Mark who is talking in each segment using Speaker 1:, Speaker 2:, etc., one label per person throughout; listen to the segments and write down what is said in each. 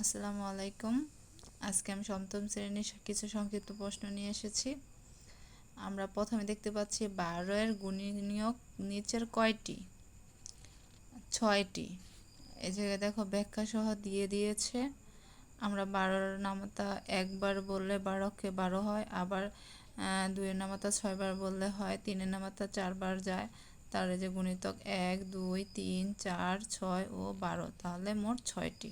Speaker 1: আসসালামু আলাইকুম। আজকে আমি সপ্তম শ্রেণির কিছু সংক্ষিপ্ত প্রশ্ন নিয়ে এসেছি। আমরা প্রথমে দেখতে পাচ্ছি বারোয়ের গুণনীয়ক নিচের কয়টি? ছয়টি। এই জায়গায় দেখো ব্যাখ্যা সহ দিয়ে দিয়েছে। আমরা বারোর নামতা একবার বললে বারোকে বারো হয়, আবার দুইয়ের নামতা ছয়বার বললে হয়, তিনের নামতা চারবার যায়। তার যে গুণিতক এক, দুই, তিন, চার, ছয় ও বারো, তাহলে মোট ছয়টি।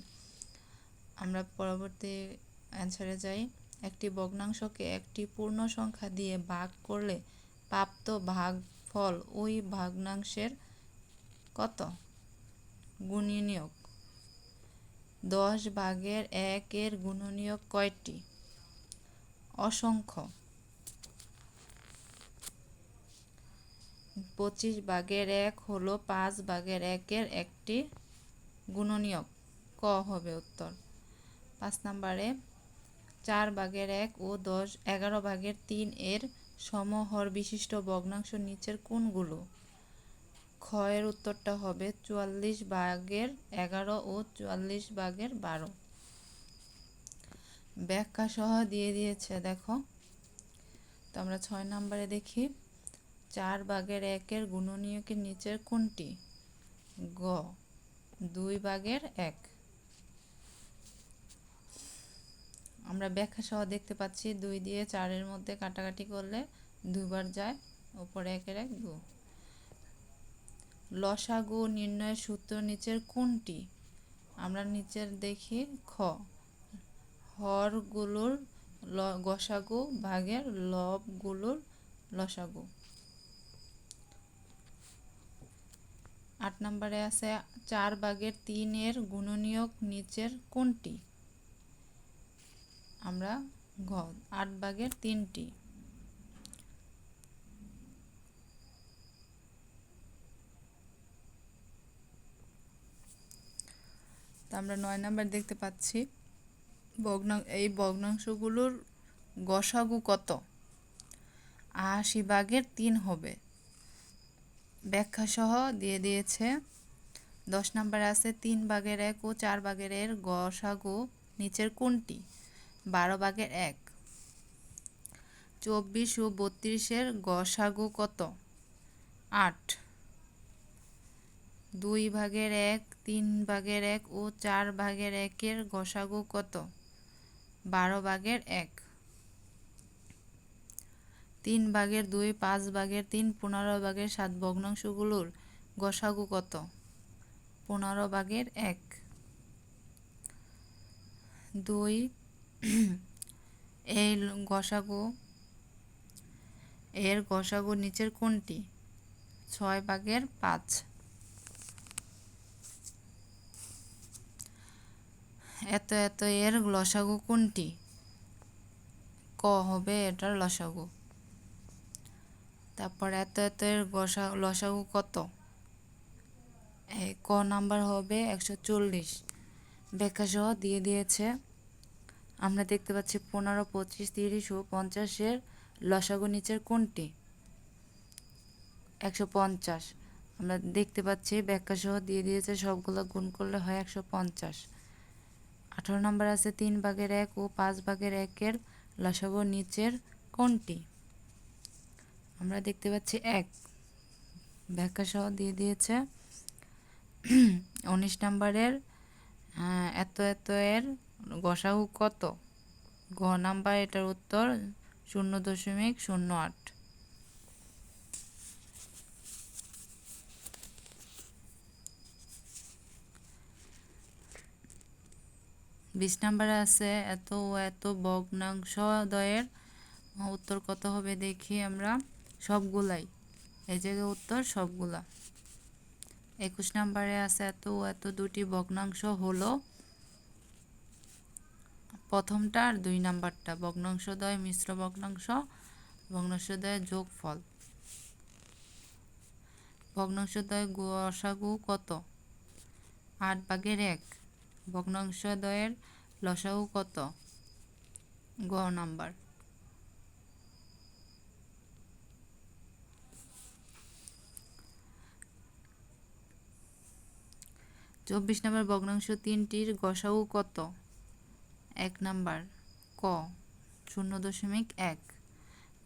Speaker 1: আমরা পরবর্তী অ্যান্সারে যাই। একটি ভগ্নাংশকে একটি পূর্ণ সংখ্যা দিয়ে ভাগ করলে প্রাপ্ত ভাগফল ওই ভগ্নাংশের কত? গুণনীয়ক। দশ ভাগের একের গুণনীয়ক কয়টি? অসংখ্য। পঁচিশ ভাগের এক হলো পাঁচ ভাগের একের একটি গুণনীয়ক। ক হবে উত্তর? পাঁচ নম্বরে চার ভাগের এক ও দশ, এগারো ভাগের তিন এর সমহর বিশিষ্ট ভগ্নাংশ নিচের কোনগুলো ক্ষয়ের উত্তরটা হবে চুয়াল্লিশ ভাগের এগারো ও চুয়াল্লিশ ভাগের বারো। ব্যাখ্যা সহ দিয়ে দিয়েছে, দেখো। তো আমরা ছয় নম্বরে দেখি, চার ভাগের একের গুণনীয়কের নিচের কোনটি? গ, দুই ভাগের এক। আমরা ব্যাখ্যা সহ দেখতে পাচ্ছি দুই দিয়ে চারের মধ্যে কাটাকাটি করলে দুবার যায়, ওপরে একের এক দু। লসাগু নির্ণয়ের সূত্র নিচের কোনটি? আমরা নিচের দেখি খ। হরগুলোর গসাগু ভাগের লবগুলোর লসাগু। আট নম্বরে আছে চার ভাগের তিনের গুণনীয়ক নিচের কোনটি? আমরা ঘ, আট ভাগের তিনটি। তা আমরা নয় নাম্বার দেখতে পাচ্ছি, ভগ্নাং, এই ভগ্নাংশগুলোর গসাগু কত? আশি ভাগের তিন হবে। ব্যাখ্যা সহ দিয়ে দিয়েছে, দশ নাম্বার আছে তিন ভাগের এক ও চার ভাগের এর গসাগু নিচের কোনটি? বারো ভাগের এক। চব্বিশ ও বত্রিশের গসাগু কত? আট। দুই ভাগের এক, তিন ভাগের এক ও চার ভাগের একের গসাগু কত? বারো ভাগের এক। তিন ভাগের দুই, পাঁচ ভাগের তিন, পনেরো ভাগের সাত ভগ্নাংশগুলোর গসাগু কত? পনেরো ভাগের এক। দুই এই গসাগু, এর গসাগু নিচের কোনটি? ছয় ভাগের পাঁচ। এত এত এর লসাগু কোনটি? ক হবে এটার লসাগু তারপর এত এত এর গসা লসাগু কত? ক নাম্বার হবে একশো চল্লিশ। ব্যাখ্যা সহ দিয়ে দিয়েছে আমরা দেখতে পাচ্ছি পনেরো, পঁচিশ, তিরিশ ও পঞ্চাশের লসাগু নিচের কোনটি? একশো পঞ্চাশ। আমরা দেখতে পাচ্ছি ব্যাখ্যা সহ দিয়ে দিয়েছে সবগুলো গুণ করলে হয় একশো পঞ্চাশ। আঠারো নম্বর আছে তিন ভাগের এক ও পাঁচ ভাগের একের লসাগু নিচের কোনটি? আমরা দেখতে পাচ্ছি এক। ব্যাখ্যা সহ দিয়ে দিয়েছে উনিশ নম্বরের এত এত এর গসাহু কত? গ নাম্বার এটার উত্তর শূন্য দশমিক শূন্য আট। বিশ নাম্বারে আছে এত এত ভগ্নাংশদ্বয়ের উত্তর কত হবে দেখি আমরা? সবগুলাই। এই জায়গায় উত্তর সবগুলা। একুশ নাম্বারে আছে এত এত দুটি ভগ্নাংশ হলো প্রথমটা আর দুই নাম্বারটা। ভগ্নাংশদ্বয়, মিশ্র ভগ্নাংশ, ভগ্নাংশদ্বয়ের যোগফল। ভগ্নাংশদ্বয় গসাগু কত? আট ভাগের এক। ভগ্নাংশদ্বয়ের লসাগু কত? গ নাম্বার। চব্বিশ নম্বর ভগ্নাংশ তিনটির গসাগু কত? এক নাম্বার, ক, শূন্য দশমিক এক।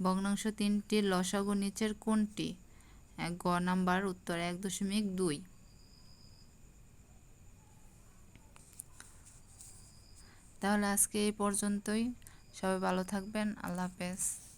Speaker 1: ভগ্নাংশ তিনটি, লসাগু নিচের কোনটি? গ নাম্বার, উত্তর এক দশমিক দুই। তাহলে আজকে এই পর্যন্তই। সবাই ভালো থাকবেন। আল্লাহ হাফেজ।